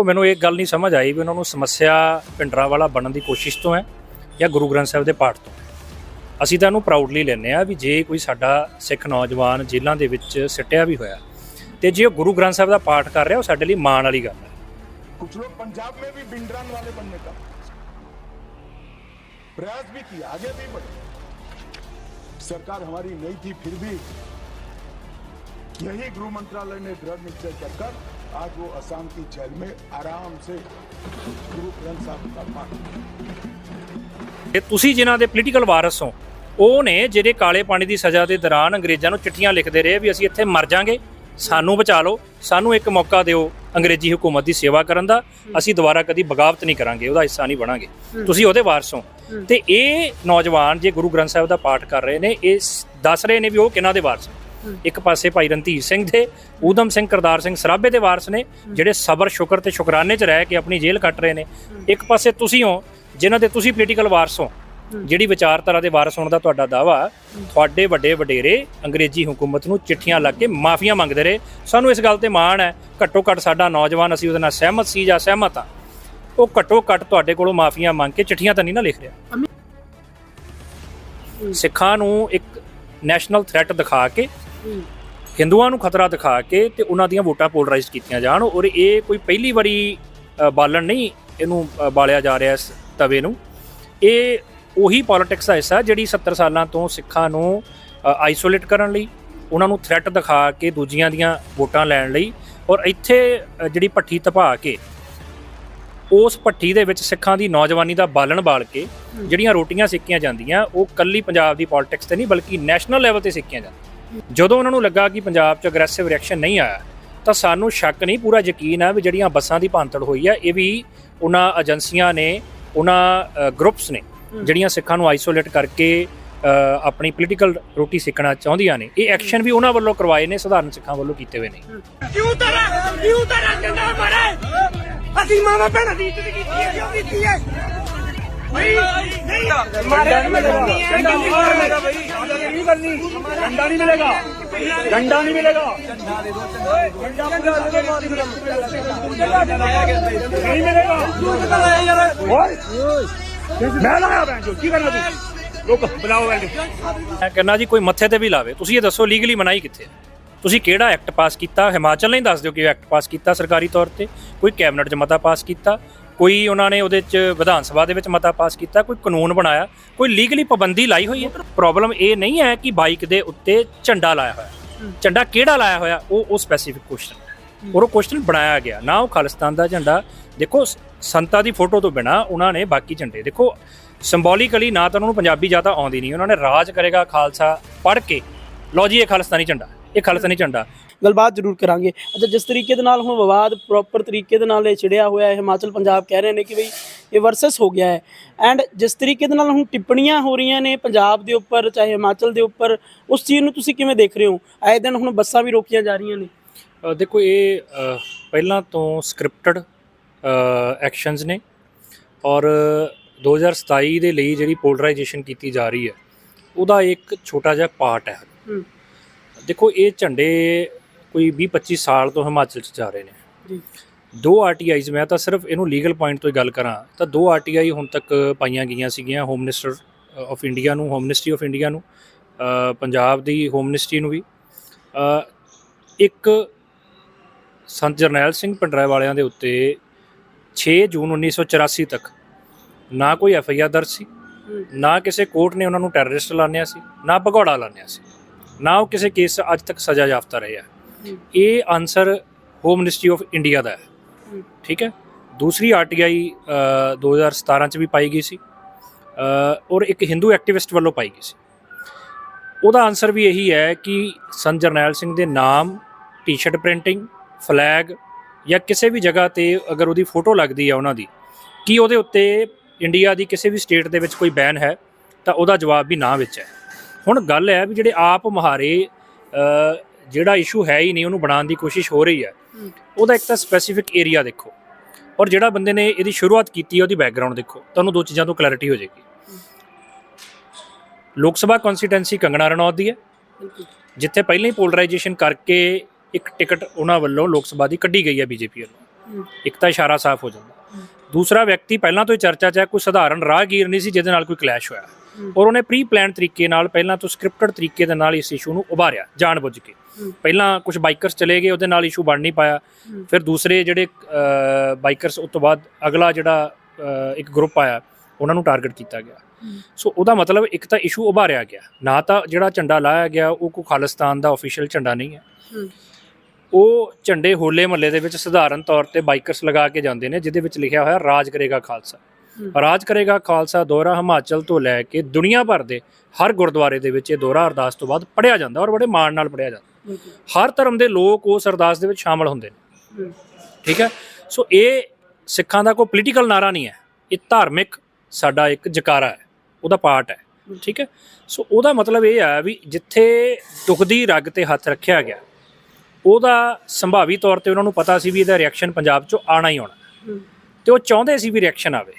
ਉਹ ਮੈਨੂੰ ਇੱਕ ਗੱਲ ਨਹੀਂ ਸਮਝ ਆਈ ਵੀ ਉਹਨਾਂ ਨੂੰ ਸਮੱਸਿਆ ਪਿੰਡਰਾ ਵਾਲਾ ਬਣਨ ਦੀ ਕੋਸ਼ਿਸ਼ ਤੋਂ ਹੈ ਜਾਂ ਗੁਰੂ ਗ੍ਰੰਥ ਸਾਹਿਬ ਦੇ ਪਾਠ ਤੋਂ ਹੈ। ਅਸੀਂ ਤਾਂ ਇਹਨੂੰ ਪ੍ਰਾਊਡਲੀ ਲੈਂਦੇ ਆ ਵੀ ਜੇ ਕੋਈ ਸਾਡਾ ਸਿੱਖ ਨੌਜਵਾਨ ਜੇਲ੍ਹਾਂ ਦੇ ਵਿੱਚ ਸਿੱਟਿਆ ਵੀ ਹੋਇਆ ਤੇ ਜੇ ਉਹ ਗੁਰੂ ਗ੍ਰੰਥ ਸਾਹਿਬ ਦਾ ਪਾਠ ਕਰ ਰਿਹਾ ਉਹ ਸਾਡੇ ਲਈ ਮਾਣ ਵਾਲੀ ਗੱਲ ਹੈ कुछ लोग पंजाब में भी बिंडरान वाले बनने का प्रयास भी किया आगे भी बढ़े सरकार हमारी नहीं थी फिर भी यही गृह मंत्रालय ने दृढ़ निश्चय कर कर आज वो असम की जेल में आराम से गुरु ग्रंथ साहब का पाठ ਤੇ ਤੁਸੀਂ ਜਿਨ੍ਹਾਂ ਦੇ ਪੋਲੀਟੀਕਲ ਵਾਰਸ ਹੋ ਉਹ ਨੇ ਜਿਹੜੇ ਕਾਲੇ ਪਾਣੀ ਦੀ ਸਜ਼ਾ ਦੇ ਦੌਰਾਨ ਅੰਗਰੇਜ਼ਾਂ ਨੂੰ ਚਿੱਠੀਆਂ ਲਿਖਦੇ ਰਹੇ ਵੀ ਅਸੀਂ ਇੱਥੇ ਮਰ ਜਾਾਂਗੇ ਸਾਨੂੰ ਬਚਾ ਲਓ ਸਾਨੂੰ ਇੱਕ ਮੌਕਾ ਦਿਓ ਅੰਗਰੇਜ਼ੀ ਹਕੂਮਤ ਦੀ ਸੇਵਾ ਕਰਨ ਦਾ ਅਸੀਂ ਦੁਬਾਰਾ ਕਦੀ ਬਗਾਵਤ ਨਹੀਂ ਕਰਾਂਗੇ ਉਹਦਾ ਹਿੱਸਾ ਨਹੀਂ ਬਣਾਂਗੇ ਤੁਸੀਂ ਉਹਦੇ ਵਾਰਸ ਹੋ ਤੇ ਇਹ ਨੌਜਵਾਨ ਜੇ ਗੁਰੂ ਗ੍ਰੰਥ ਸਾਹਿਬ ਦਾ ਪਾਠ ਕਰ ਰਹੇ ਨੇ ਇਹ ਸ- ਦੱਸ ਰਹੇ ਨੇ ਵੀ ਉਹ ਕਿਹਨਾਂ ਦੇ ਵਾਰਸ ਨੇ ਇੱਕ ਪਾਸੇ ਭਾਈ ਰਣਧੀਰ ਸਿੰਘ ਦੇ ਊਧਮ ਸਿੰਘ ਕਰਤਾਰ ਸਿੰਘ ਸਰਾਭੇ ਦੇ ਵਾਰਸ ਨੇ ਜਿਹੜੇ ਸਬਰ ਸ਼ੁਕਰ ਤੇ ਸ਼ੁਕਰਾਨੇ 'ਚ ਰਹਿ ਕੇ ਆਪਣੀ ਜੇਲ੍ਹ ਕੱਟ ਰਹੇ ਨੇ। ਇੱਕ ਪਾਸੇ ਤੁਸੀਂ ਹੋ ਜਿਨ੍ਹਾਂ ਦੇ ਤੁਸੀਂ ਪੋਲੀਟੀਕਲ ਵਾਰਸ ਹੋ ਜਿਹੜੀ ਵਿਚਾਰਧਾਰਾ ਦੇ ਵਾਰਸ ਹੋਣ ਦਾ ਤੁਹਾਡਾ ਦਾਵਾ ਤੁਹਾਡੇ ਵੱਡੇ ਵਡੇਰੇ ਅੰਗਰੇਜ਼ੀ ਹਕੂਮਤ ਨੂੰ ਚਿੱਠੀਆਂ ਲੱਗ ਕੇ ਮਾਫੀਆਂ ਮੰਗਦੇ ਰਹੇ। ਸਾਨੂੰ ਇਸ ਗੱਲ ਤੇ ਮਾਣ ਹੈ ਘੱਟੋ ਘੱਟ ਸਾਡਾ ਨੌਜਵਾਨ ਅਸੀਂ ਉਹਦੇ ਨਾਲ ਸਹਿਮਤ ਸੀ ਜਾਂ ਸਹਿਮਤ ਆ ਉਹ ਘੱਟੋ ਘੱਟ ਤੁਹਾਡੇ ਕੋਲੋਂ ਮਾਫੀਆਂ ਮੰਗ ਕੇ ਚਿੱਠੀਆਂ ਤਾਂ ਨਹੀਂ ਨਾ ਲਿਖ ਰਿਹਾ। ਸਿੱਖਾਂ ਨੂੰ ਇੱਕ ਨੈਸ਼ਨਲ ਥ੍ਰੈਟ ਦਿਖਾ ਕੇ ਹਿੰਦੂਆਂ ਨੂੰ ਖਤਰਾ ਦਿਖਾ ਕੇ ਤੇ ਉਹਨਾਂ ਦੀਆਂ ਵੋਟਾਂ ਪੋਲਰਾਈਜ਼ ਕੀਤੀਆਂ ਜਾਣ ਔਰ ਇਹ ਕੋਈ ਪਹਿਲੀ ਵਾਰੀ ਬਾਲਣ ਨਹੀਂ ਇਹਨੂੰ ਬਾਲਿਆ ਜਾ ਰਿਹਾ ਇਸ ਤਵੇ ਨੂੰ। ਇਹ ਉਹੀ ਪੋਲਿਟਿਕਸ ਦਾ ਹਿੱਸਾ ਜਿਹੜੀ 70 ਸਾਲਾਂ ਤੋਂ ਸਿੱਖਾਂ ਨੂੰ ਆਈਸੋਲੇਟ ਕਰਨ ਲਈ ਉਹਨਾਂ ਨੂੰ ਥ੍ਰੈਟ ਦਿਖਾ ਕੇ ਦੂਜੀਆਂ ਦੀਆਂ ਵੋਟਾਂ ਲੈਣ ਲਈ ਔਰ ਇੱਥੇ ਜਿਹੜੀ ਭੱਠੀ ਤਪਾ ਕੇ ਉਸ ਭੱਠੀ ਦੇ ਵਿੱਚ ਸਿੱਖਾਂ ਦੀ ਨੌਜਵਾਨੀ ਦਾ ਬਾਲਣ ਬਾਲ ਕੇ ਜਿਹੜੀਆਂ ਰੋਟੀਆਂ ਸਿੱਕੀਆਂ ਜਾਂਦੀਆਂ ਉਹ ਕੱਲੀ ਪੰਜਾਬ ਦੀ ਪੋਲਿਟਿਕਸ ਤੇ ਨਹੀਂ ਬਲਕਿ ਨੈਸ਼ਨਲ ਲੈਵਲ ਤੇ ਸਿੱਕੀਆਂ ਜਾਂਦੀਆਂ। ਜਦੋਂ ਉਹਨਾਂ ਨੂੰ ਲੱਗਾ ਕਿ ਪੰਜਾਬ 'ਚ ਅਗਰੈਸਿਵ ਰਿਐਕਸ਼ਨ ਨਹੀਂ ਆਇਆ ਤਾਂ ਸਾਨੂੰ ਸ਼ੱਕ ਨਹੀਂ ਪੂਰਾ ਯਕੀਨ ਹੈ ਵੀ ਜਿਹੜੀਆਂ ਬੱਸਾਂ ਦੀ ਭਾਂਤੜ ਹੋਈ ਹੈ ਇਹ ਵੀ ਉਹਨਾਂ ਏਜੰਸੀਆਂ ਨੇ ਉਹਨਾਂ ਗਰੁੱਪਸ ਨੇ ਜਿਹੜੀਆਂ ਸਿੱਖਾਂ ਨੂੰ ਆਈਸੋਲੇਟ ਕਰਕੇ ਆਪਣੀ ਪੋਲੀਟੀਕਲ ਰੋਟੀ ਸਿੱਖਣਾ ਚਾਹੁੰਦੀਆਂ ਨੇ। ਇਹ ਐਕਸ਼ਨ ਵੀ ਉਹਨਾਂ ਵੱਲੋਂ ਕਰਵਾਏ ਨੇ ਸਧਾਰਨ ਸਿੱਖਾਂ ਵੱਲੋਂ ਕੀਤੇ ਹੋਏ ਨੇ। ਕਿਉਂ ਤਰਾ ਕਿਉਂ ਤਰਾ ਕੰਡਾ ਮਾਰੇ? ਅਸੀਂ ਮਾਵਾ ਭੈਣਾਂ ਦੀ ਇੱਜ਼ਤ ਕੀਤੀ ਹੈ ਕਿਉਂ ਕੀਤੀ ਹੈ? ਮੈਂ ਕਹਿੰਦਾ ਜੀ, ਕੋਈ ਮੱਥੇ ਤੇ ਵੀ ਲਾਵੇ। ਤੁਸੀਂ ਇਹ ਦੱਸੋ ਲੀਗਲੀ ਮਨਾਈ ਕਿੱਥੇ ਤੁਸੀਂ ਕਿਹੜਾ ਐਕਟ ਪਾਸ ਕੀਤਾ? ਹਿਮਾਚਲ ਨਹੀਂ ਦੱਸ ਦਿਓ ਕਿ ਐਕਟ ਪਾਸ ਕੀਤਾ ਸਰਕਾਰੀ ਤੌਰ ਤੇ। ਕੋਈ ਕੈਬਨਿਟ 'ਚ ਮਤਾ ਪਾਸ ਕੀਤਾ। ਕੋਈ ਉਹਨਾਂ ਨੇ ਉਹਦੇ 'ਚ ਵਿਧਾਨ ਸਭਾ ਦੇ ਵਿੱਚ ਮਤਾ ਪਾਸ ਕੀਤਾ, ਕੋਈ ਕਾਨੂੰਨ ਬਣਾਇਆ, ਕੋਈ ਲੀਗਲੀ ਪਾਬੰਦੀ ਲਾਈ ਹੋਈ ਹੈ? ਪ੍ਰੋਬਲਮ ਇਹ ਨਹੀਂ ਹੈ ਕਿ ਬਾਈਕ ਦੇ ਉੱਤੇ ਝੰਡਾ ਲਾਇਆ ਹੋਇਆ। ਝੰਡਾ ਕਿਹੜਾ ਲਾਇਆ ਹੋਇਆ? ਉਹ ਉਹ ਸਪੈਸੀਫਿਕ ਕੁਐਸਚਨ ਔਰ ਉਹ ਕੁਐਸਚਨ ਬਣਾਇਆ ਗਿਆ। ਨਾ ਉਹ ਖਾਲਿਸਤਾਨ ਦਾ ਝੰਡਾ। ਦੇਖੋ, ਸ- ਸੰਤਾਂ ਦੀ ਫੋਟੋ ਤੋਂ ਬਿਨਾ ਉਹਨਾਂ ਨੇ ਬਾਕੀ ਝੰਡੇ, ਦੇਖੋ ਸਿੰਬੋਲਿਕਲੀ ਨਾ ਤਾਂ ਉਹਨਾਂ ਨੂੰ ਪੰਜਾਬੀ ਜ਼ਿਆਦਾ ਆਉਂਦੀ ਨਹੀਂ, ਉਹਨਾਂ ਨੇ ਰਾਜ ਕਰੇਗਾ ਖਾਲਸਾ ਪੜ੍ਹ ਕੇ। ਲਓ ਜੀ, ਇਹ ਖਾਲਿਸਤਾਨੀ ਝੰਡਾ ਇਹ ਖਾਲਿਸਤਾਨੀ ਝੰਡਾ। ਗੱਲਬਾਤ ਜ਼ਰੂਰ ਕਰਾਂਗੇ। ਅੱਛਾ ਜਿਸ ਤਰੀਕੇ ਦੇ ਨਾਲ ਹੁਣ ਵਿਵਾਦ ਪ੍ਰੋਪਰ ਤਰੀਕੇ ਦੇ ਨਾਲ ਇਹ ਛਿੜਿਆ ਹੋਇਆ ਹੈ ਹਿਮਾਚਲ ਪੰਜਾਬ ਕਹਿ ਰਹੇ ਨੇ ਕਿ ਬਈ ਇਹ ਵਰਸਸ ਹੋ ਗਿਆ ਹੈ। ਐਂਡ ਜਿਸ ਤਰੀਕੇ ਦੇ ਨਾਲ ਹੁਣ ਟਿੱਪਣੀਆਂ ਹੋ ਰਹੀਆਂ ਨੇ ਪੰਜਾਬ ਦੇ ਉੱਪਰ ਚਾਹੇ ਹਿਮਾਚਲ ਦੇ ਉੱਪਰ ਉਸ ਚੀਜ਼ ਨੂੰ ਤੁਸੀਂ ਕਿਵੇਂ ਦੇਖ ਰਹੇ ਹੋ? ਆਏ ਦਿਨ ਹੁਣ ਬੱਸਾਂ ਵੀ ਰੋਕੀਆਂ ਜਾ ਰਹੀਆਂ ਨੇ। ਦੇਖੋ ਇਹ ਪਹਿਲਾਂ ਤੋਂ ਸਕ੍ਰਿਪਟਡ ਐਕਸ਼ਨਸ ਨੇ। ਔਰ 2027 ਦੇ ਲਈ ਜਿਹੜੀ ਪੋਲਰਾਈਜੇਸ਼ਨ ਕੀਤੀ ਜਾ ਰਹੀ ਹੈ ਉਹਦਾ ਇੱਕ ਛੋਟਾ ਜਿਹਾ ਪਾਰਟ ਹੂੰ। ਦੇਖੋ ਇਹ ਝੰਡੇ ਕੋਈ 20 25 ਸਾਲ ਤੋਂ ਹਿਮਾਚਲ 'ਚ ਜਾ ਰਹੇ ਨੇ। ਜੀ। ਦੋ ਆਰਟੀਆਈਜ਼ ਮੈਂ ਤਾਂ ਸਿਰਫ ਇਹਨੂੰ ਲੀਗਲ ਪੁਆਇੰਟ ਤੋਂ ਹੀ ਗੱਲ ਕਰਾਂ ਤਾਂ ਦੋ ਆਰਟੀਆਈ ਹੁਣ ਤੱਕ ਪਾਈਆਂ ਗਈਆਂ ਸੀਗੀਆਂ ਹੋਮ ਮਿਨਿਸਟਰ ਆਫ ਇੰਡੀਆ ਨੂੰ ਹੋਮ ਮਿਨਿਸਟਰੀ ਆਫ ਇੰਡੀਆ ਨੂੰ ਪੰਜਾਬ ਦੀ ਹੋਮ ਮਿਨਿਸਟਰੀ ਨੂੰ ਵੀ। ਇੱਕ ਸੰਤ ਜਰਨੈਲ ਸਿੰਘ ਪੰਡਰਾ ਵਾਲਿਆਂ ਦੇ ਉੱਤੇ 6 ਜੂਨ 1984 ਤੱਕ ਨਾ ਕੋਈ ਐਫ ਆਈ ਆਰ ਦਰਜ ਸੀ। ਨਾ ਕਿਸੇ ਕੋਰਟ ਨੇ ਉਹਨਾਂ ਨੂੰ ਟੈਰਰਿਸਟ ਐਲਾਨਿਆ ਸੀ ਨਾ ਭਗੌੜਾ ਐਲਾਨਿਆ ਸੀ। ਨਾ ਉਹ ਕਿਸੇ ਕੇਸ 'ਚ ਅੱਜ ਤੱਕ ਸਜ਼ਾ ਯਾਫਤਾ ਰਹੇ ਆ। ਇਹ answer home ministry of India ਦਾ ਹੈ। ਠੀਕ ਹੈ? ਦੂਸਰੀ ਆਰਟੀਆਈ 2017 ਚ ਵੀ ਪਾਈ ਗਈ ਸੀ। ਔਰ ਇੱਕ ਹਿੰਦੂ ਐਕਟਿਵਿਸਟ ਵੱਲੋਂ ਪਾਈ ਗਈ ਸੀ। ਉਹਦਾ ਆਨਸਰ ਵੀ ਇਹੀ ਹੈ ਕਿ ਸੰਤ ਜਰਨੈਲ ਸਿੰਘ ਦੇ ਨਾਮ ਟੀ-ਸ਼ਰਟ ਪ੍ਰਿੰਟਿੰਗ ਫਲੈਗ ਜਾਂ ਕਿਸੇ ਵੀ ਜਗ੍ਹਾ ਤੇ ਅਗਰ ਉਹਦੀ ਫੋਟੋ ਲੱਗਦੀ ਹੈ ਉਹਨਾਂ ਦੀ ਕੀ ਉਹਦੇ ਉੱਤੇ ਇੰਡੀਆ ਦੀ ਕਿਸੇ ਵੀ ਸਟੇਟ ਦੇ ਵਿੱਚ ਕੋਈ ਬੈਨ ਹੈ ਤਾਂ ਉਹਦਾ ਜਵਾਬ ਵੀ ਨਾ ਵਿੱਚ ਹੈ। ਹੁਣ ਗੱਲ ਹੈ ਵੀ ਜਿਹੜੇ ਆਪ ਮੁਹਾਰੇ ਜਿਹੜਾ ਇਸ਼ੂ ਹੈ ਹੀ ਨਹੀਂ ਉਹਨੂੰ ਬਣਾਉਣ ਦੀ ਕੋਸ਼ਿਸ਼ ਹੋ ਰਹੀ ਹੈ। ਉਹਦਾ ਇੱਕ ਤਾਂ ਸਪੈਸੀਫਿਕ ਏਰੀਆ ਦੇਖੋ। ਔਰ ਜਿਹੜਾ ਬੰਦੇ ਨੇ ਇਹਦੀ ਸ਼ੁਰੂਆਤ ਕੀਤੀ ਹੈ ਉਹਦੀ ਬੈਕਗ੍ਰਾਉਂਡ ਦੇਖੋ। ਤੁਹਾਨੂੰ ਦੋ ਚੀਜ਼ਾਂ ਤੋਂ ਕਲੈਰਿਟੀ ਹੋ ਜਾਏਗੀ। ਲੋਕ ਸਭਾ ਕਨਸਟੀਟੈਂਸੀ ਕੰਗਣਾ ਰਣੌਤ ਦੀ ਹੈ। ਜਿੱਥੇ ਪਹਿਲਾਂ ਹੀ ਪੋਲਰਾਈਜੇਸ਼ਨ ਕਰਕੇ ਇੱਕ ਟਿਕਟ ਉਹਨਾਂ ਵੱਲੋਂ ਲੋਕ ਸਭਾ ਦੀ ਕੱਢੀ ਗਈ ਹੈ ਬੀਜੇਪੀ ਵੱਲੋਂ। ਇੱਕ ਤਾਂ ਇਸ਼ਾਰਾ ਸਾਫ਼ ਹੋ ਜਾਂਦਾ। ਦੂਸਰਾ ਵਿਅਕਤੀ ਪਹਿਲਾਂ ਤੋਂ ਹੀ ਚਰਚਾ 'ਚ ਹੈ ਕੋਈ ਸਧਾਰਨ ਰਾਹਗੀਰ ਨਹੀਂ ਸੀ ਜਿਹਦੇ ਨਾਲ ਕੋਈ ਕਲੈਸ਼ ਹੋਇਆ। ਔਰ ਉਹਨੇ ਪ੍ਰੀ ਪਲਾਨ ਤਰੀਕੇ ਨਾਲ ਪਹਿਲਾਂ ਤੋਂ ਸਕ੍ਰਿਪਟਡ ਤਰੀਕੇ ਦੇ ਨਾਲ ਇਸ ਇਸ਼ੂ ਨੂੰ ਉਭਾਰਿਆ ਜਾਣਬੁੱਝ ਕੇ। ਪਹਿਲਾਂ ਕੁਝ ਬਾਈਕਰਸ ਚਲੇ ਗਏ ਉਹਦੇ ਨਾਲ ਇਸ਼ੂ ਬਣ ਨਹੀਂ ਪਾਇਆ। ਫਿਰ ਦੂਸਰੇ ਜਿਹੜੇ ਬਾਈਕਰਸ ਉਸ ਤੋਂ ਬਾਅਦ ਅਗਲਾ ਜਿਹੜਾ ਇੱਕ ਗਰੁੱਪ ਆਇਆ ਉਹਨਾਂ ਨੂੰ ਟਾਰਗੇਟ ਕੀਤਾ ਗਿਆ। ਸੋ ਉਹਦਾ ਮਤਲਬ ਇੱਕ ਤਾਂ ਇਸ਼ੂ ਉਭਾਰਿਆ ਗਿਆ। ਨਾ ਤਾਂ ਜਿਹੜਾ ਝੰਡਾ ਲਾਇਆ ਗਿਆ ਉਹ ਕੋਈ ਖਾਲਿਸਤਾਨ ਦਾ ਅਫੀਸ਼ੀਅਲ ਝੰਡਾ ਨਹੀਂ ਹੈ। ਉਹ ਝੰਡੇ ਹੋਲੇ ਮਹੱਲੇ ਦੇ ਵਿੱਚ ਸਧਾਰਨ ਤੌਰ ਤੇ ਬਾਈਕਰਸ ਲਗਾ ਕੇ ਜਾਂਦੇ ਨੇ ਜਿਹਦੇ ਵਿੱਚ ਲਿਖਿਆ ਹੋਇਆ ਰਾਜ ਕਰੇਗਾ ਖਾਲਸਾ। ਰਾਜ ਕਰੇਗਾ ਖਾਲਸਾ ਦੋਹਰਾ ਹਿਮਾਚਲ ਤੋਂ ਲੈ ਕੇ ਦੁਨੀਆ ਭਰ ਦੇ ਹਰ ਗੁਰਦੁਆਰੇ ਦੇ ਵਿੱਚ ਇਹ ਦੋਹਰਾ ਅਰਦਾਸ ਤੋਂ ਬਾਅਦ ਪੜਿਆ ਜਾਂਦਾ ਔਰ ਬੜੇ ਮਾਣ ਨਾਲ ਪੜਿਆ ਜਾਂਦਾ। ਹਰ ਧਰਮ ਦੇ ਲੋਕ ਉਸ ਅਰਦਾਸ ਦੇ ਵਿੱਚ ਸ਼ਾਮਲ ਹੁੰਦੇ ਨੇ। ਠੀਕ ਹੈ? ਸੋ ਇਹ ਸਿੱਖਾਂ ਦਾ ਕੋਈ ਪੋਲੀਟੀਕਲ ਨਾਰਾ ਨਹੀਂ ਹੈ। ਇਹ ਧਾਰਮਿਕ ਸਾਡਾ ਇੱਕ ਜਕਾਰਾ ਹੈ। ਉਹਦਾ ਪਾਰਟ ਹੈ। ਠੀਕ ਹੈ? ਸੋ ਉਹਦਾ ਮਤਲਬ ਇਹ ਹੈ ਵੀ ਜਿੱਥੇ ਦੁਖਦੀ ਰਗ ਤੇ ਹੱਥ ਰੱਖਿਆ ਗਿਆ ਉਹਦਾ ਸੰਭਾਵੀ ਤੌਰ ਤੇ ਉਹਨਾਂ ਨੂੰ ਪਤਾ ਸੀ ਵੀ ਇਹਦਾ ਰਿਐਕਸ਼ਨ ਪੰਜਾਬ 'ਚੋਂ ਆਣਾ ਹੀ ਆਉਣਾ। ਤੇ ਉਹ ਚਾਹੁੰਦੇ ਸੀ ਵੀ ਰਿਐਕਸ਼ਨ ਆਵੇ।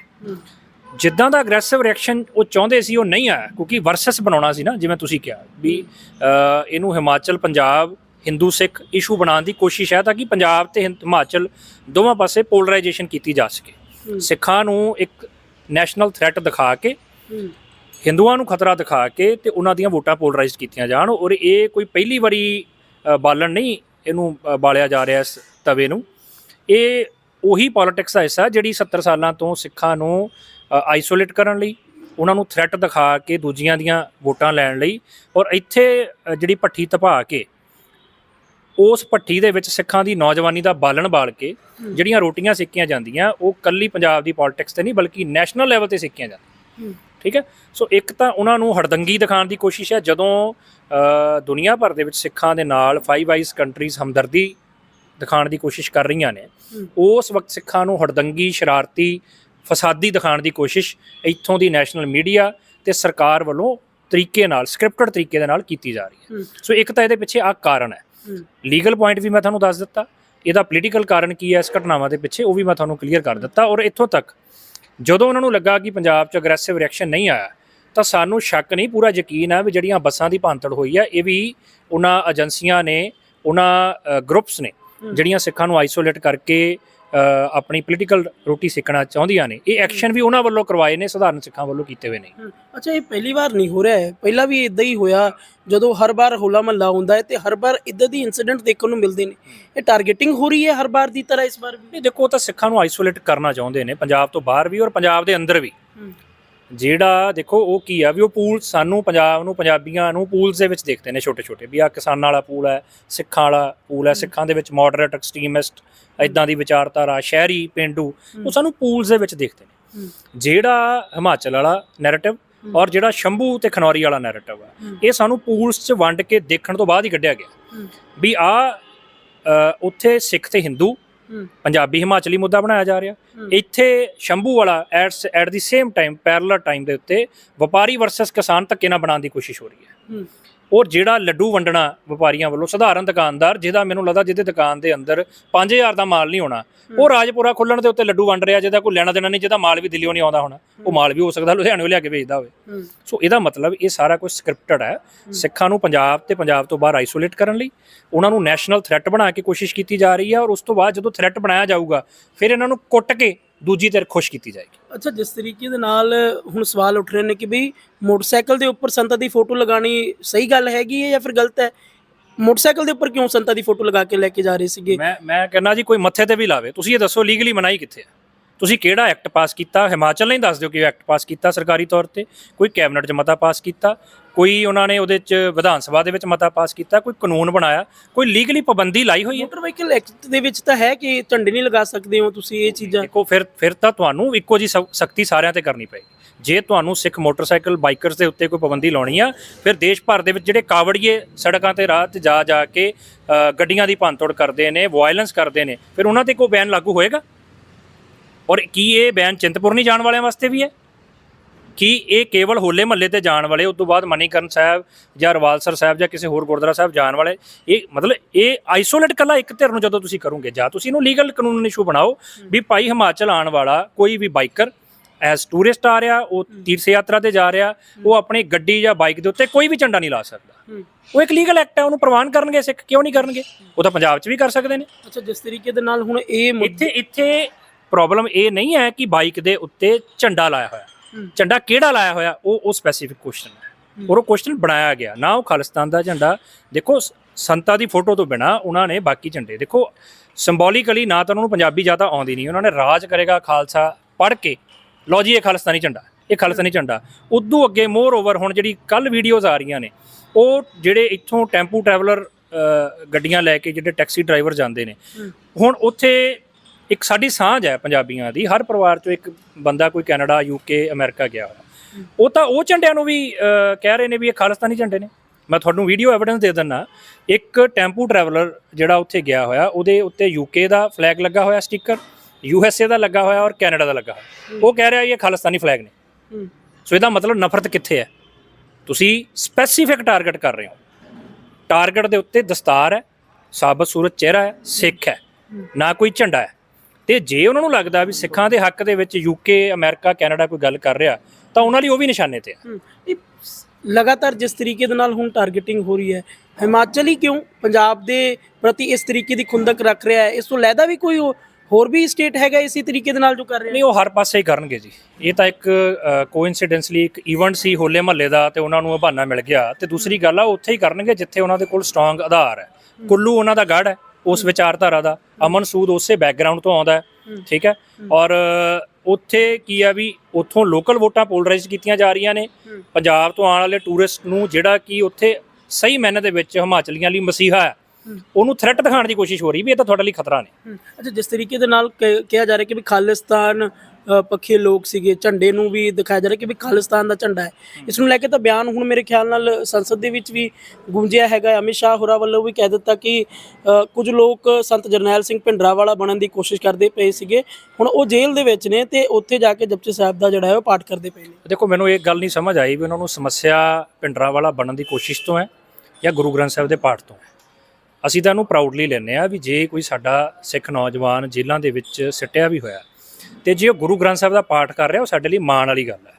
ਜਿੱਦਾਂ ਦਾ ਅਗਰੈਸਿਵ ਰਿਐਕਸ਼ਨ ਉਹ ਚਾਹੁੰਦੇ ਸੀ ਉਹ ਨਹੀਂ ਆਇਆ ਕਿਉਂਕਿ ਵਰਸਸ ਬਣਾਉਣਾ ਸੀ ਨਾ ਜਿਵੇਂ ਤੁਸੀਂ ਕਿਹਾ ਵੀ ਇਹਨੂੰ ਹਿਮਾਚਲ ਪੰਜਾਬ ਹਿੰਦੂ ਸਿੱਖ ਇਸ਼ੂ ਬਣਾਉਣ ਦੀ ਕੋਸ਼ਿਸ਼ ਹੈ ਤਾਂ ਕਿ ਪੰਜਾਬ ਤੇ ਹਿਮਾਚਲ ਦੋਵਾਂ ਪਾਸੇ ਪੋਲਰਾਈਜੇਸ਼ਨ ਕੀਤੀ ਜਾ ਸਕੇ। ਸਿੱਖਾਂ ਨੂੰ ਇੱਕ ਨੈਸ਼ਨਲ ਥ੍ਰੈਟ ਦਿਖਾ ਕੇ ਹਿੰਦੂਆਂ ਨੂੰ ਖਤਰਾ ਦਿਖਾ ਕੇ ਤੇ ਉਹਨਾਂ ਦੀਆਂ ਵੋਟਾਂ ਪੋਲਰਾਈਜ਼ਡ ਕੀਤੀਆਂ ਜਾਣ ਔਰ ਇਹ ਕੋਈ ਪਹਿਲੀ ਵਾਰੀ ਬਾਲਣ ਨਹੀਂ ਇਹਨੂੰ ਬਾਲਿਆ ਜਾ ਰਿਹਾ ਇਸ ਤਵੇ ਨੂੰ। ਇਹ ਉਹੀ ਪੋਲਿਟਿਕਸ ਦਾ ਹਿੱਸਾ ਜਿਹੜੀ 70 ਸਾਲਾਂ ਤੋਂ ਸਿੱਖਾਂ ਨੂੰ ਆਈਸੋਲੇਟ ਕਰਨ ਲਈ ਉਹਨਾਂ ਨੂੰ ਥ੍ਰੈਟ ਦਿਖਾ ਕੇ ਦੂਜੀਆਂ ਦੀਆਂ ਵੋਟਾਂ ਲੈਣ ਲਈ ਔਰ ਇੱਥੇ ਜਿਹੜੀ ਭੱਠੀ ਤਪਾ ਕੇ ਉਸ ਭੱਠੀ ਦੇ ਵਿੱਚ ਸਿੱਖਾਂ ਦੀ ਨੌਜਵਾਨੀ ਦਾ ਬਾਲਣ ਬਾਲ ਕੇ ਜਿਹੜੀਆਂ ਰੋਟੀਆਂ ਸਿੱਕੀਆਂ ਜਾਂਦੀਆਂ ਉਹ ਕੱਲੀ ਪੰਜਾਬ ਦੀ ਪੋਲਿਟਿਕਸ ਤੇ ਨਹੀਂ ਬਲਕਿ ਨੈਸ਼ਨਲ ਲੈਵਲ ਤੇ ਸਿੱਕੀਆਂ ਜਾਂਦੀਆਂ। ਠੀਕ ਹੈ? ਸੋ ਇੱਕ ਤਾਂ ਉਹਨਾਂ ਨੂੰ ਹੜਦੰਗੀ ਦਿਖਾਉਣ ਦੀ ਕੋਸ਼ਿਸ਼ ਹੈ। ਜਦੋਂ ਦੁਨੀਆ ਭਰ ਦੇ ਵਿੱਚ ਸਿੱਖਾਂ ਦੇ ਨਾਲ ਫਾਈਵ ਆਈਜ਼ ਕੰਟਰੀਜ਼ ਹਮਦਰਦੀ ਦਿਖਾਉਣ ਦੀ ਕੋਸ਼ਿਸ਼ ਕਰ ਰਹੀਆਂ ਨੇ ਉਸ ਵਕਤ ਸਿੱਖਾਂ ਨੂੰ ਹੜਦੰਗੀ ਸ਼ਰਾਰਤੀ ਫਸਾਦੀ ਦਿਖਾਉਣ ਦੀ ਕੋਸ਼ਿਸ਼ ਇੱਥੋਂ ਦੀ ਨੈਸ਼ਨਲ ਮੀਡੀਆ ਤੇ ਸਰਕਾਰ ਵੱਲੋਂ ਤਰੀਕੇ ਨਾਲ ਸਕ੍ਰਿਪਟਡ ਤਰੀਕੇ ਦੇ ਨਾਲ ਕੀਤੀ ਜਾ ਰਹੀ ਹੈ। ਸੋ ਇੱਕ ਤਾਂ ਇਹਦੇ ਪਿੱਛੇ ਆ ਕਾਰਨ ਹੈ। ਲੀਗਲ ਪੁਆਇੰਟ ਵੀ ਮੈਂ ਤੁਹਾਨੂੰ ਦੱਸ ਦਿੱਤਾ। ਇਹਦਾ ਪੋਲੀਟੀਕਲ ਕਾਰਨ ਕੀ ਹੈ? ਇਸ ਘਟਨਾਵਾਂ ਦੇ ਪਿੱਛੇ ਉਹ ਵੀ ਮੈਂ ਤੁਹਾਨੂੰ ਕਲੀਅਰ ਕਰ ਦਿੱਤਾ। ਔਰ ਇੱਥੋਂ ਤੱਕ ਜਦੋਂ ਉਹਨਾਂ ਨੂੰ ਲੱਗਾ ਕਿ ਪੰਜਾਬ 'ਚ ਅਗਰੈਸਿਵ ਰਿਐਕਸ਼ਨ ਨਹੀਂ ਆਇਆ ਤਾਂ ਸਾਨੂੰ ਸ਼ੱਕ ਨਹੀਂ ਪੂਰਾ ਯਕੀਨ ਹੈ ਵੀ ਜਿਹੜੀਆਂ ਬੱਸਾਂ ਦੀ ਭਾਂਤੜ ਹੋਈ ਹੈ ਇਹ ਵੀ ਉਹਨਾਂ ਏਜੰਸੀਆਂ ਨੇ ਉਹਨਾਂ ਗਰੁੱਪਸ ਨੇ ਜਿਹੜੀਆਂ ਸਿੱਖਾਂ ਨੂੰ ਆਈਸੋਲੇਟ ਕਰਕੇ ਆਪਣੀ ਪੋਲੀਟੀਕਲ ਰੋਟੀ ਸਿੱਖਣਾ ਚਾਹੁੰਦੀਆਂ ਨੇ। ਇਹ ਐਕਸ਼ਨ ਵੀ ਉਹਨਾਂ ਵੱਲੋਂ ਕਰਵਾਏ ਨੇ ਸਧਾਰਨ ਸਿੱਖਾਂ ਵੱਲੋਂ ਕੀਤੇ ਹੋਏ ਨਹੀਂ ਅੱਛਾ ਇਹ ਪਹਿਲੀ ਵਾਰ ਨਹੀਂ ਹੋ ਰਿਹਾ ਹੈ। ਪਹਿਲਾਂ ਵੀ ਇਦਾਂ ਹੀ ਹੋਇਆ ਜਦੋਂ ਹਰ ਵਾਰ ਹੋਲਾ ਮਹੱਲਾ ਹੁੰਦਾ ਹੈ ਤੇ ਹਰ ਵਾਰ ਇਦਾਂ ਦੀ ਇਨਸੀਡੈਂਟ ਦੇਖਣ ਨੂੰ ਮਿਲਦੇ ਨੇ। ਇਹ ਟਾਰਗੇਟਿੰਗ ਹੋ ਰਹੀ ਹੈ ਹਰ ਵਾਰ ਦੀ ਤਰ੍ਹਾਂ ਇਸ ਵਾਰ ਵੀ? ਇਹ ਦੇਖੋ ਤਾਂ ਸਿੱਖਾਂ ਨੂੰ ਆਈਸੋਲੇਟ ਕਰਨਾ ਚਾਹੁੰਦੇ ਨੇ ਪੰਜਾਬ ਤੋਂ ਬਾਹਰ ਵੀ ਔਰ ਪੰਜਾਬ ਦੇ ਅੰਦਰ ਵੀ। ਜਿਹੜਾ ਦੇਖੋ ਉਹ ਕੀ ਆ ਵੀ ਉਹ ਪੂਲ ਸਾਨੂੰ ਪੰਜਾਬ ਨੂੰ ਪੰਜਾਬੀਆਂ ਨੂੰ ਪੂਲਸ ਦੇ ਵਿੱਚ ਦੇਖਦੇ ਨੇ ਛੋਟੇ ਛੋਟੇ ਵੀ ਆ ਕਿਸਾਨਾਂ ਵਾਲਾ ਪੂਲ ਹੈ ਸਿੱਖਾਂ ਵਾਲਾ ਪੂਲ ਹੈ ਸਿੱਖਾਂ ਦੇ ਵਿੱਚ ਮੋਡਰੇਟ ਐਕਸਟ੍ਰੀਮਿਸਟ ਇਦਾਂ ਦੀ ਵਿਚਾਰਧਾਰਾ ਸ਼ਹਿਰੀ ਪਿੰਡੂ ਉਹ ਸਾਨੂੰ ਪੂਲਸ ਦੇ ਵਿੱਚ ਦੇਖਦੇ ਨੇ। ਜਿਹੜਾ ਹਿਮਾਚਲ ਵਾਲਾ ਨੈਰੇਟਿਵ ਔਰ ਜਿਹੜਾ ਸ਼ੰਭੂ ਤੇ ਖਨੌਰੀ ਵਾਲਾ ਨੈਰੇਟਿਵ ਹੈ। ਇਹ ਸਾਨੂੰ ਪੂਲਸ 'ਚ ਵੰਡ ਕੇ ਦੇਖਣ ਤੋਂ ਬਾਅਦ ਹੀ ਕੱਢਿਆ ਗਿਆ। ਵੀ ਆ ਉੱਥੇ ਸਿੱਖ ਤੇ ਹਿੰਦੂ ਪੰਜਾਬੀ ਹਿਮਾਚਲੀ ਮੁੱਦਾ ਬਣਾਇਆ ਜਾ ਰਿਹਾ। ਇੱਥੇ ਸ਼ੰਭੂ ਵਾਲਾ at at the same time parallel time ਦੇ ਉੱਤੇ ਵਪਾਰੀ ਵਰਸਸ ਕਿਸਾਨ ਧੱਕੇ ਨਾਲ ਬਣਾਉਣ ਦੀ ਕੋਸ਼ਿਸ਼ ਹੋ ਰਹੀ ਹੈ। ਔਰ ਜਿਹੜਾ ਲੱਡੂ ਵੰਡਣਾ ਵਪਾਰੀਆਂ ਵੱਲੋਂ ਸਧਾਰਨ ਦੁਕਾਨਦਾਰ ਜਿਹਦਾ ਮੈਨੂੰ ਲੱਗਦਾ ਜਿਹਦੇ ਦੁਕਾਨ ਦੇ ਅੰਦਰ 5000 ਦਾ ਮਾਲ ਨਹੀਂ ਹੋਣਾ ਉਹ ਰਾਜਪੁਰਾ ਖੁੱਲਣ ਦੇ ਉੱਤੇ ਲੱਡੂ ਵੰਡ ਰਿਹਾ ਜਿਹਦਾ ਕੋਈ ਲੈਣਾ ਦੇਣਾ ਨਹੀਂ ਜਿਹਦਾ ਮਾਲ ਵੀ ਦਿੱਲੀੋਂ ਨਹੀਂ ਆਉਂਦਾ ਹੋਣਾ ਉਹ ਮਾਲ ਵੀ ਹੋ ਸਕਦਾ ਲੁਧਿਆਣੇੋਂ ਲਿਆ ਕੇ ਵੇਚਦਾ ਹੋਵੇ। ਸੋ ਇਹਦਾ ਮਤਲਬ ਇਹ ਸਾਰਾ ਕੁਝ ਸਕ੍ਰਿਪਟਡ ਹੈ। ਸਿੱਖਾਂ ਨੂੰ ਪੰਜਾਬ ਤੇ ਪੰਜਾਬ ਤੋਂ ਬਾਹਰ ਆਈਸੋਲੇਟ ਕਰਨ ਲਈ ਉਹਨਾਂ ਨੂੰ ਨੈਸ਼ਨਲ ਥ੍ਰੈਟ ਬਣਾ ਕੇ ਕੋਸ਼ਿਸ਼ ਕੀਤੀ ਜਾ ਰਹੀ ਹੈ ਔਰ ਉਸ ਤੋਂ ਬਾਅਦ ਜਦੋਂ ਥ੍ਰੈਟ ਬਣਾਇਆ ਜਾਊਗਾ ਫਿਰ ਇਹਨਾਂ ਨੂੰ ਕੁੱਟ ਕੇ ਦੂਜੀ ਧਿਰ ਖੁਸ਼ ਕੀਤੀ ਜਾਏਗੀ। ਅੱਛਾ ਜਿਸ ਤਰੀਕੇ ਦੇ ਨਾਲ ਹੁਣ ਸਵਾਲ ਉੱਠ ਰਹੇ ਨੇ ਕਿ ਬਈ ਮੋਟਰਸਾਈਕਲ ਦੇ ਉੱਪਰ ਸੰਤਾਂ ਦੀ ਫੋਟੋ ਲਗਾਣੀ ਸਹੀ ਗੱਲ ਹੈਗੀ ਹੈ ਜਾਂ ਫਿਰ ਗਲਤ ਹੈ? ਮੋਟਰਸਾਈਕਲ ਦੇ ਉੱਪਰ ਕਿਉਂ ਸੰਤਾਂ ਦੀ ਫੋਟੋ ਲਗਾ ਕੇ ਲੈ ਕੇ ਜਾ ਰਹੇ ਸੀਗੇ? ਮੈਂ ਮੈਂ ਕਹਿੰਦਾ ਜੀ ਕੋਈ ਮੱਥੇ ਤੇ ਵੀ ਲਾਵੇ। ਤੁਸੀਂ ਇਹ ਦੱਸੋ ਲੀਗਲੀ ਮਨਾਈ ਕਿੱਥੇ ਹੈ? ਤੁਸੀਂ ਕਿਹੜਾ ਐਕਟ ਪਾਸ ਕੀਤਾ? ਹਿਮਾਚਲ ਨਹੀਂ ਦੱਸ ਦਿਓ ਕਿ ਐਕਟ ਪਾਸ ਕੀਤਾ ਸਰਕਾਰੀ ਤੌਰ ਤੇ। ਕੋਈ ਕੈਬਨਿਟ 'ਚ ਮਤਾ ਪਾਸ ਕੀਤਾ। ਕੋਈ ਉਹਨਾਂ ਨੇ ਉਹਦੇ 'ਚ ਵਿਧਾਨ ਸਭਾ ਦੇ ਵਿੱਚ ਮਤਾ ਪਾਸ ਕੀਤਾ। ਕੋਈ ਕਾਨੂੰਨ ਬਣਾਇਆ। ਕੋਈ ਲੀਗਲੀ ਪਾਬੰਦੀ ਲਾਈ ਹੋਈ ਹੈ। ਮੋਟਰ ਵਹੀਕਲ ਐਕਟ ਦੇ ਵਿੱਚ ਤਾਂ ਹੈ ਕਿ ਝੰਡੇ ਨਹੀਂ ਲਗਾ ਸਕਦੇ ਹੋ ਤੁਸੀਂ ਇਹ ਚੀਜ਼ਾਂ? ਦੇਖੋ ਫਿਰ ਫਿਰ ਤਾਂ ਤੁਹਾਨੂੰ ਇੱਕੋ ਜੀ ਸਖਤੀ ਸਾਰਿਆਂ ਤੇ ਕਰਨੀ ਪਏਗੀ। ਜੇ ਤੁਹਾਨੂੰ ਸਿੱਖ ਮੋਟਰਸਾਈਕਲ ਬਾਈਕਰਸ ਦੇ ਉੱਤੇ ਕੋਈ ਪਾਬੰਦੀ ਲਾਉਣੀ ਆ ਫਿਰ ਦੇਸ਼ ਭਰ ਦੇ ਵਿੱਚ ਜਿਹੜੇ ਕਾਵੜੀਏ ਸੜਕਾਂ ਤੇ ਰਾਹ ਤੇ ਜਾ ਜਾ ਕੇ ਗੱਡੀਆਂ ਦੀ ਭੰਨਤੋੜ ਕਰਦੇ ਨੇ ਵਾਇਲੈਂਸ ਕਰਦੇ ਨੇ ਫਿਰ ਉਹਨਾਂ ਤੇ ਕੋਈ ਬੈਨ ਲਾਗੂ ਹੋਏਗਾ? ਔਰ ਕੀ ਇਹ ਬੈਨ ਚਿੰਤਪੁਰਨੀ ਜਾਣ ਵਾਲਿਆਂ ਵਾਸਤੇ ਵੀ ਹੈ? ਕੀ ਇਹ ਕੇਵਲ ਹੋਲੇ ਮਹੱਲੇ ਤੇ ਜਾਣ ਵਾਲੇ ਉਸ ਤੋਂ ਬਾਅਦ ਮਨੀਕਰਨ ਸਾਹਿਬ ਜਾਂ ਰਵਾਲਸਰ ਸਾਹਿਬ ਜਾਂ ਕਿਸੇ ਹੋਰ ਗੁਰਦੁਆਰਾ ਸਾਹਿਬ ਜਾਣ ਵਾਲੇ ਇਹ ਮਤਲਬ ਇਹ ਆਈਸੋਲੇਟ ਕੱਲਾ ਇੱਕ ਧਿਰ ਨੂੰ ਜਦੋਂ ਤੁਸੀਂ ਕਰੋਗੇ ਜਾਂ ਤੁਸੀਂ ਇਹਨੂੰ ਲੀਗਲ ਕਾਨੂੰਨ ਇਸ਼ੂ ਬਣਾਓ ਵੀ ਭਾਈ ਹਿਮਾਚਲ ਆਉਣ ਵਾਲਾ ਕੋਈ ਵੀ ਬਾਈਕਰ ਐਸ ਟੂਰਿਸਟ ਆ ਰਿਹਾ ਉਹ ਤੀਰਥ ਯਾਤਰਾ ਤੇ ਜਾ ਰਿਹਾ ਉਹ ਆਪਣੀ ਗੱਡੀ ਜਾਂ ਬਾਈਕ ਦੇ ਉੱਤੇ ਕੋਈ ਵੀ ਝੰਡਾ ਨਹੀਂ ਲਾ ਸਕਦਾ। ਉਹ ਇੱਕ ਲੀਗਲ ਐਕਟ ਹੈ ਉਹਨੂੰ ਪ੍ਰਵਾਨ ਕਰਨਗੇ ਸਿੱਖ ਕਿਉਂ ਨਹੀਂ ਕਰਨਗੇ? ਉਹ ਤਾਂ ਪੰਜਾਬ 'ਚ ਵੀ ਕਰ ਸਕਦੇ ਨੇ। ਅੱਛਾ ਜਿਸ ਤਰੀਕੇ ਦੇ ਨਾਲ ਹੁਣ ਇਹ ਇੱਥੇ ਇੱਥੇ ਪ੍ਰੋਬਲਮ ਇਹ ਨਹੀਂ ਹੈ ਕਿ ਬਾਈਕ ਦੇ ਉੱਤੇ ਝੰਡਾ ਲਾਇਆ ਹੋਇਆ। ਝੰਡਾ ਕਿਹੜਾ ਲਾਇਆ ਹੋਇਆ? ਉਹ ਉਹ ਸਪੈਸੀਫਿਕ ਕੁਐਸਚਨ ਹੈ। ਔਰ ਉਹ ਕੁਐਸਚਨ ਬਣਾਇਆ ਗਿਆ। ਨਾ ਉਹ ਖਾਲਿਸਤਾਨ ਦਾ ਝੰਡਾ। ਦੇਖੋ ਸੰਤਾਂ ਦੀ ਫੋਟੋ ਤੋਂ ਬਿਨਾ ਉਹਨਾਂ ਨੇ ਬਾਕੀ ਝੰਡੇ। ਦੇਖੋ ਸਿੰਬੋਲਿਕਲੀ ਨਾ ਤਾਂ ਉਹਨਾਂ ਨੂੰ ਪੰਜਾਬੀ ਜਾਂ ਤਾਂ ਆਉਂਦੀ ਨਹੀਂ। ਉਹਨਾਂ ਨੇ ਰਾਜ ਕਰੇਗਾ ਖਾਲਸਾ ਪੜ੍ਹ ਕੇ। ਲਓ ਜੀ ਇਹ ਖਾਲਿਸਤਾਨੀ ਝੰਡਾ। ਇਹ ਖਾਲਿਸਤਾਨੀ ਝੰਡਾ। ਉਦੋਂ ਅੱਗੇ ਮੋਰ ਓਵਰ ਹੁਣ ਜਿਹੜੀ ਕੱਲ ਵੀਡੀਓਜ਼ ਆ ਰਹੀਆਂ ਨੇ ਉਹ ਜਿਹੜੇ ਇੱਥੋਂ ਟੈਂਪੂ ਟਰੈਵਲਰ ਗੱਡੀਆਂ ਲੈ ਕੇ ਜਿਹੜੇ ਟੈਕਸੀ ਡਰਾਈਵਰ ਜਾਂਦੇ ਨੇ ਹੁਣ ਉੱਥੇ ਇੱਕ ਸਾਡੀ ਸਾਂਝ ਹੈ ਪੰਜਾਬੀਆਂ ਦੀ। ਹਰ ਪਰਿਵਾਰ ਚੋਂ ਇੱਕ ਬੰਦਾ ਕੋਈ ਕੈਨੇਡਾ ਯੂਕੇ ਅਮਰੀਕਾ ਗਿਆ ਹੋਇਆ ਉਹ ਤਾਂ ਉਹ ਝੰਡਿਆਂ ਨੂੰ ਵੀ ਕਹਿ ਰਹੇ ਨੇ ਵੀ ਇਹ ਖਾਲਿਸਤਾਨੀ ਝੰਡੇ ਨੇ। ਮੈਂ ਤੁਹਾਨੂੰ ਵੀਡੀਓ ਐਵੀਡੈਂਸ ਦੇ ਦਿੰਦਾ। ਇੱਕ ਟੈਂਪੂ ਟਰੈਵਲਰ ਜਿਹੜਾ ਉੱਥੇ ਗਿਆ ਹੋਇਆ ਉਹਦੇ ਉੱਤੇ ਯੂਕੇ ਦਾ ਫਲੈਗ ਲੱਗਾ ਹੋਇਆ ਸਟicker ਯੂਐਸਏ ਦਾ ਲੱਗਾ ਹੋਇਆ ਔਰ ਕੈਨੇਡਾ ਦਾ ਲੱਗਾ ਹੋਇਆ। ਉਹ ਕਹਿ ਰਿਹਾ ਇਹ ਖਾਲਿਸਤਾਨੀ ਫਲੈਗ ਨੇ। ਸੋ ਇਹਦਾ ਮਤਲਬ ਨਫ਼ਰਤ ਕਿੱਥੇ ਹੈ? ਤੁਸੀਂ ਸਪੈਸੀਫਿਕ ਟਾਰਗੇਟ ਕਰ ਰਹੇ ਹੋ। ਟਾਰਗੇਟ ਦੇ ਉੱਤੇ ਦਸਤਾਰ ਹੈ ਸਾਬਤ ਸੂਰਤ ਚਿਹਰਾ ਹੈ ਸਿੱਖ ਹੈ। ਨਾ ਕੋਈ ਝੰਡਾ ਹੈ। ਤੇ ਜੇ ਉਹਨਾਂ ਨੂੰ ਲੱਗਦਾ ਵੀ ਸਿੱਖਾਂ ਦੇ ਹੱਕ ਦੇ ਵਿੱਚ ਯੂਕੇ ਅਮਰੀਕਾ ਕੈਨੇਡਾ ਕੋਈ ਗੱਲ ਕਰ ਰਿਹਾ ਤਾਂ ਉਹਨਾਂ ਲਈ ਉਹ ਵੀ ਨਿਸ਼ਾਨੇ ਤੇ ਸ- ਲਗਾਤਾਰ ਜਿਸ ਤਰੀਕੇ ਦੇ ਨਾਲ ਹੁਣ ਟਾਰਗੇਟਿੰਗ ਹੋ ਰਹੀ ਹੈ ਹਿਮਾਚਲ ਹੀ ਕਿਉਂ ਪੰਜਾਬ ਦੇ ਪ੍ਰਤੀ ਇਸ ਤਰੀਕੇ ਦੀ ਖੁੰਦਕ ਰੱਖ ਰਿਹਾ ਹੈ? ਇਸ ਤੋਂ ਲੈਦਾ ਵੀ ਕੋਈ ਹੋਰ ਵੀ ਸਟੇਟ ਹੈਗਾ ਇਸੇ ਤਰੀਕੇ ਦੇ ਨਾਲ ਜੋ ਕਰ ਰਿਹਾ ਨਹੀਂ ਉਹ ਹਰ ਪਾਸੇ ਹੀ ਕਰਨਗੇ ਜੀ। ਇਹ ਤਾਂ ਇੱਕ ਕੋਇਨਸੀਡੈਂਸਲੀ ਇੱਕ ਇਵੈਂਟ ਸੀ ਹੋਲੇ ਮਹੱਲੇ ਦਾ ਤੇ ਉਹਨਾਂ ਨੂੰ ਬਹਾਨਾ ਮਿਲ ਗਿਆ ਤੇ ਦੂਸਰੀ ਗੱਲ ਆ ਉੱਥੇ ਹੀ ਕਰਨਗੇ ਜਿੱਥੇ ਉਹਨਾਂ ਦੇ ਕੋਲ ਸਟਰੋਂਗ ਆਧਾਰ ਹੈ। ਕੁੱਲੂ ਉਹਨਾਂ ਦਾ ਗੜ ਹੈ। ਉਸ ਵਿਚਾਰਧਾਰਾ ਦਾ। ਅਮਨ ਸੂਦ ਉਸੇ ਬੈਕਗ੍ਰਾਉਂਡ ਤੋਂ ਆਉਂਦਾ ਹੈ ਠੀਕ ਹੈ? ਔਰ ਉੱਥੇ ਕੀ ਆ ਵੀ ਉੱਥੋਂ ਲੋਕਲ ਵੋਟਾਂ ਪੋਲਰਾਈਜ਼ ਕੀਤੀਆਂ ਜਾ ਰਹੀਆਂ ਨੇ। ਪੰਜਾਬ ਤੋਂ ਆਉਣ ਵਾਲੇ ਟੂਰਿਸਟ ਨੂੰ ਜਿਹੜਾ ਕਿ ਉੱਥੇ ਸਹੀ ਮੈਨੇ ਦੇ ਵਿੱਚ ਹਿਮਾਚਲੀਆਂ ਲਈ ਮਸੀਹਾ ਹੈ ਉਹਨੂੰ ਥ੍ਰੈਟ ਦਿਖਾਉਣ ਦੀ ਕੋਸ਼ਿਸ਼ ਹੋ ਰਹੀ ਵੀ ਇਹ ਤਾਂ ਤੁਹਾਡੇ ਲਈ ਖਤਰਾ ਨੇ। ਅੱਛਾ ਜਿਸ ਤਰੀਕੇ ਦੇ ਨਾਲ ਕਿਹਾ ਜਾ ਰਿਹਾ ਕਿ ਵੀ ਖਾਲਿਸਤਾਨ ਪੱਖੀ ਲੋਕ ਸੀਗੇ ਝੰਡੇ ਨੂੰ ਵੀ ਦਿਖਾਇਆ ਜਾ ਰਿਹਾ ਕਿ ਵੀ ਖਾਲਿਸਤਾਨ ਦਾ ਝੰਡਾ ਹੈ। ਇਸ ਨੂੰ ਲੈ ਕੇ ਤਾਂ ਬਿਆਨ ਹੁਣ ਮੇਰੇ ਖਿਆਲ ਨਾਲ ਸੰਸਦ ਦੇ ਵਿੱਚ ਵੀ ਗੂੰਜਿਆ ਹੈਗਾ ਅਮਿਤ ਸ਼ਾਹ ਹੋਰਾਂ ਵੱਲੋਂ ਵੀ ਕਹਿ ਦਿੱਤਾ ਕਿ ਕੁਝ ਲੋਕ ਸੰਤ ਜਰਨੈਲ ਸਿੰਘ ਭਿੰਡਰਾਵਾਲਾ ਬਣਨ ਦੀ ਕੋਸ਼ਿਸ਼ ਕਰਦੇ ਪਏ ਸੀਗੇ। ਹੁਣ ਉਹ ਜੇਲ੍ਹ ਦੇ ਵਿੱਚ ਨੇ ਤੇ ਉੱਥੇ ਜਾ ਕੇ ਜਪਜੀ ਸਾਹਿਬ ਦਾ ਜਿਹੜਾ ਹੈ ਉਹ ਪਾਠ ਕਰਦੇ ਪਏ ਨੇ। ਦੇਖੋ ਮੈਨੂੰ ਇਹ ਗੱਲ ਨਹੀਂ ਸਮਝ ਆਈ ਵੀ ਉਹਨਾਂ ਨੂੰ ਸਮੱਸਿਆ ਪਿੰਡਰਾ ਵਾਲਾ ਬਣਨ ਦੀ ਕੋਸ਼ਿਸ਼ ਤੋਂ ਹੈ ਜਾਂ ਗੁਰੂ ਗ੍ਰੰਥ ਸਾਹਿਬ ਦੇ ਪਾਠ ਤੋਂ ਹੈ। ਅਸੀਂ ਤਾਂ ਇਹਨੂੰ ਪ੍ਰਾਊਡਲੀ ਲੈਂਦੇ ਆ ਵੀ ਜੇ ਕੋਈ ਸਾਡਾ ਸਿੱਖ ਨੌਜਵਾਨ ਜੇਲ੍ਹਾਂ ਦੇ ਵਿੱਚ ਸਿੱਟਿਆ ਵੀ ਹੋਇਆ ਤੇ ਜੇ ਉਹ ਗੁਰੂ ਗ੍ਰੰਥ ਸਾਹਿਬ ਦਾ ਪਾਠ ਕਰ ਰਿਹਾ ਉਹ ਸਾਡੇ ਲਈ ਮਾਣ ਵਾਲੀ ਗੱਲ ਹੈ।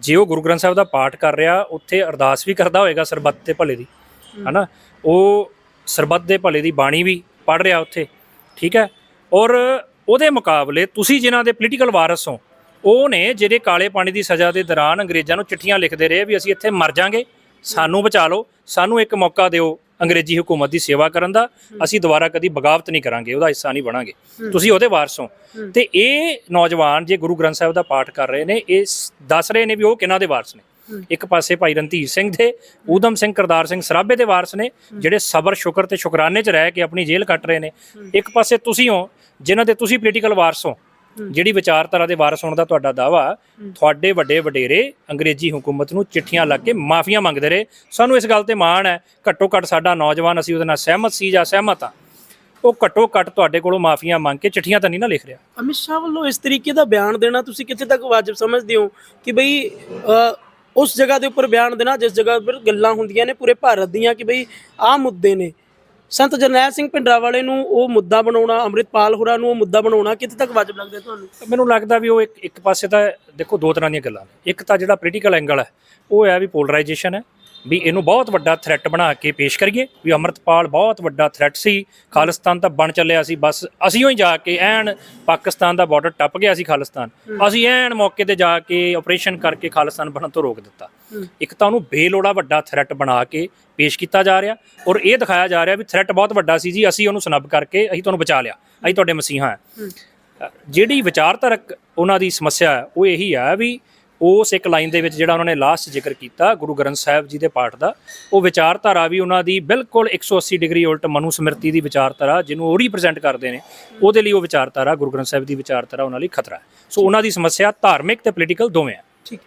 ਜੇ ਉਹ ਗੁਰੂ ਗ੍ਰੰਥ ਸਾਹਿਬ ਦਾ ਪਾਠ ਕਰ ਰਿਹਾ ਉੱਥੇ ਅਰਦਾਸ ਵੀ ਕਰਦਾ ਹੋਏਗਾ ਸਰਬੱਤ ਦੇ ਭਲੇ ਦੀ ਹਨਾ? ਉਹ ਸਰਬੱਤ ਦੇ ਭਲੇ ਦੀ ਬਾਣੀ ਵੀ ਪੜ ਰਿਹਾ ਉੱਥੇ ਠੀਕ ਹੈ? ਔਰ ਉਹਦੇ ਮੁਕਾਬਲੇ ਤੁਸੀਂ ਜਿਨ੍ਹਾਂ ਦੇ ਪੋਲੀਟੀਕਲ ਵਾਰਸ ਹੋ ਉਹ ਨੇ ਜਿਹੜੇ ਕਾਲੇ ਪਾਣੀ ਦੀ ਸਜ਼ਾ ਦੇ ਦੌਰਾਨ ਅੰਗਰੇਜ਼ਾਂ ਨੂੰ ਚਿੱਠੀਆਂ ਲਿਖਦੇ ਰਹੇ ਵੀ ਅਸੀਂ ਇੱਥੇ ਮਰ ਜਾਾਂਗੇ ਸਾਨੂੰ ਬਚਾ ਲਓ ਸਾਨੂੰ ਇੱਕ ਮੌਕਾ ਦਿਓ ਅੰਗਰੇਜ਼ੀ ਹਕੂਮਤ ਦੀ ਸੇਵਾ ਕਰਨ ਦਾ ਅਸੀਂ ਦੁਬਾਰਾ ਕਦੀ ਬਗਾਵਤ ਨਹੀਂ ਕਰਾਂਗੇ ਉਹਦਾ ਹਿੱਸਾ ਨਹੀਂ ਬਣਾਂਗੇ। ਤੁਸੀਂ ਉਹਦੇ ਵਾਰਸ ਹੋ। ਤੇ ਇਹ ਨੌਜਵਾਨ ਜੇ ਗੁਰੂ ਗ੍ਰੰਥ ਸਾਹਿਬ ਦਾ ਪਾਠ ਕਰ ਰਹੇ ਨੇ ਇਹ ਦੱਸ ਰਹੇ ਨੇ ਵੀ ਉਹ ਕਿਹਨਾਂ ਦੇ ਵਾਰਸ ਨੇ? ਇੱਕ ਪਾਸੇ ਭਾਈ ਰਣਧੀਰ ਸਿੰਘ ਦੇ ਊਧਮ ਸਿੰਘ ਕਰਤਾਰ ਸਿੰਘ ਸਰਾਭੇ ਦੇ ਵਾਰਸ ਨੇ ਜਿਹੜੇ ਸਬਰ ਸ਼ੁਕਰ ਤੇ ਸ਼ੁਕਰਾਨੇ 'ਚ ਰਹਿ ਕੇ ਆਪਣੀ ਜੇਲ੍ਹ ਕੱਟ ਰਹੇ ਨੇ। ਇੱਕ ਪਾਸੇ ਤੁਸੀਂ ਹੋ ਜਿਨ੍ਹਾਂ ਦੇ ਤੁਸੀਂ ਪੋਲੀਟੀਕਲ ਵਾਰਸ ਹੋ ਜਿਹੜੀ ਵਿਚਾਰਧਾਰਾ ਦੇ ਵਾਰਸ ਹੋਣ ਦਾ ਤੁਹਾਡਾ ਦਾਵਾ ਤੁਹਾਡੇ ਵੱਡੇ ਵਡੇਰੇ ਅੰਗਰੇਜ਼ੀ ਹਕੂਮਤ ਨੂੰ ਚਿੱਠੀਆਂ ਲੱਗ ਕੇ ਮਾਫੀਆਂ ਮੰਗਦੇ ਰਹੇ। ਸਾਨੂੰ ਇਸ ਗੱਲ ਤੇ ਮਾਣ ਹੈ ਘੱਟੋ ਘੱਟ ਸਾਡਾ ਨੌਜਵਾਨ ਅਸੀਂ ਉਹਦੇ ਨਾਲ ਸਹਿਮਤ ਸੀ ਜਾਂ ਸਹਿਮਤ ਆ ਉਹ ਘੱਟੋ ਘੱਟ ਤੁਹਾਡੇ ਕੋਲੋਂ ਮਾਫੀਆਂ ਮੰਗ ਕੇ ਚਿੱਠੀਆਂ ਤਾਂ ਨਹੀਂ ਨਾ ਲਿਖ ਰਿਹਾ। ਅਮਿਤ ਸ਼ਾਹ ਵੱਲੋਂ ਇਸ ਤਰੀਕੇ ਦਾ ਬਿਆਨ ਦੇਣਾ ਤੁਸੀਂ ਕਿੱਥੇ ਤੱਕ ਵਾਜਬ ਸਮਝਦੇ ਹੋ ਕਿ ਬਈ ਉਸ ਜਗ੍ਹਾ ਦੇ ਉੱਪਰ ਬਿਆਨ ਦੇਣਾ ਜਿਸ ਜਗ੍ਹਾ ਉੱਪਰ ਗੱਲਾਂ ਹੁੰਦੀਆਂ ਨੇ ਪੂਰੇ ਭਾਰਤ ਦੀਆਂ ਕਿ ਬਈ ਆਹ ਮੁੱਦੇ ਨੇ। ਸੰਤ ਜਰਨੈਲ ਸਿੰਘ ਭਿੰਡਰਾਵਾਲੇ ਨੂੰ ਉਹ ਮੁੱਦਾ ਬਣਾਉਣਾ, ਅੰਮ੍ਰਿਤਪਾਲ ਹੋਰਾਂ ਨੂੰ ਉਹ ਮੁੱਦਾ ਬਣਾਉਣਾ, ਕਿੱਥੇ ਤੱਕ ਵਾਜਬ ਲੱਗਦਾ ਤੁਹਾਨੂੰ? ਮੈਨੂੰ ਲੱਗਦਾ ਵੀ ਉਹ ਇੱਕ ਇੱਕ ਪਾਸੇ ਤਾਂ ਦੇਖੋ ਦੋ ਤਰ੍ਹਾਂ ਦੀਆਂ ਗੱਲਾਂ ਨੇ। ਇੱਕ ਤਾਂ ਜਿਹੜਾ ਪੋਲੀਟੀਕਲ ਐਂਗਲ ਹੈ, ਉਹ ਹੈ ਵੀ ਪੋਲਰਾਈਜੇਸ਼ਨ ਹੈ। ਵੀ ਇਹਨੂੰ ਬਹੁਤ ਵੱਡਾ ਥ੍ਰੈਟ ਬਣਾ ਕੇ ਪੇਸ਼ ਕਰੀਏ। ਵੀ ਅਮਰਤਪਾਲ ਬਹੁਤ ਵੱਡਾ ਥ੍ਰੈਟ ਸੀ। ਖਾਲਿਸਤਾਨ ਤਾਂ ਬਣ ਚੱਲਿਆ ਸੀ। ਬਸ ਅਸੀਂ ਹੀ ਜਾ ਕੇ ਐਨ ਪਾਕਿਸਤਾਨ ਦਾ ਬਾਰਡਰ ਟੱਪ ਗਿਆ ਸੀ ਖਾਲਿਸਤਾਨ। ਅਸੀਂ ਐਨ ਮੌਕੇ ਤੇ ਜਾ ਕੇ ਆਪਰੇਸ਼ਨ ਕਰਕੇ ਖਾਲਿਸਤਾਨ ਬਣਨ ਤੋਂ ਰੋਕ ਦਿੱਤਾ। ਇੱਕ ਤਾਂ ਉਹਨੂੰ ਬੇਲੋੜਾ ਵੱਡਾ ਥ੍ਰੈਟ ਬਣਾ ਕੇ ਪੇਸ਼ ਕੀਤਾ ਜਾ ਰਿਹਾ ਔਰ ਇਹ ਦਿਖਾਇਆ ਜਾ ਰਿਹਾ ਵੀ ਥ੍ਰੈਟ ਬਹੁਤ ਵੱਡਾ ਸੀ ਜੀ। ਅਸੀਂ ਉਹਨੂੰ ਸਨੱਬ ਕਰਕੇ ਅਸੀਂ ਤੁਹਾਨੂੰ ਬਚਾ ਲਿਆ। ਅਸੀਂ ਤੁਹਾਡੇ ਮਸੀਹਾ ਹਾਂ। ਜਿਹੜੀ ਵਿਚਾਰਧਾਰਕ ਉਹਨਾਂ ਦੀ ਸਮੱਸਿਆ ਉਹ ਇਹੀ ਹੈ ਵੀ ਉਸ ਇੱਕ ਲਾਈਨ ਦੇ ਵਿੱਚ ਜਿਹੜਾ ਉਹਨਾਂ ਨੇ ਲਾਸਟ ਜ਼ਿਕਰ ਕੀਤਾ, ਗੁਰੂ ਗ੍ਰੰਥ ਸਾਹਿਬ ਜੀ ਦੇ ਪਾਠ ਦਾ, ਉਹ ਵਿਚਾਰਧਾਰਾ ਵੀ ਉਹਨਾਂ ਦੀ ਬਿਲਕੁਲ 180 ਡਿਗਰੀ ਉਲਟ ਮਨੂ ਸਮਿਰਤੀ ਦੀ ਵਿਚਾਰਧਾਰਾ, ਜਿਹਨੂੰ ਉਹ ਰਿਪਰੈਜ਼ੈਂਟ ਕਰਦੇ ਨੇ, ਉਹਦੇ ਲਈ ਉਹ ਵਿਚਾਰਧਾਰਾ, ਗੁਰੂ ਗ੍ਰੰਥ ਸਾਹਿਬ ਦੀ ਵਿਚਾਰਧਾਰਾ ਉਹਨਾਂ ਲਈ ਖਤਰਾ ਹੈ। ਸੋ ਉਹਨਾਂ ਦੀ ਸਮੱਸਿਆ ਧਾਰਮਿਕ ਤੇ ਪੋਲੀਟੀਕਲ ਦੋਵੇਂ ਹੈ।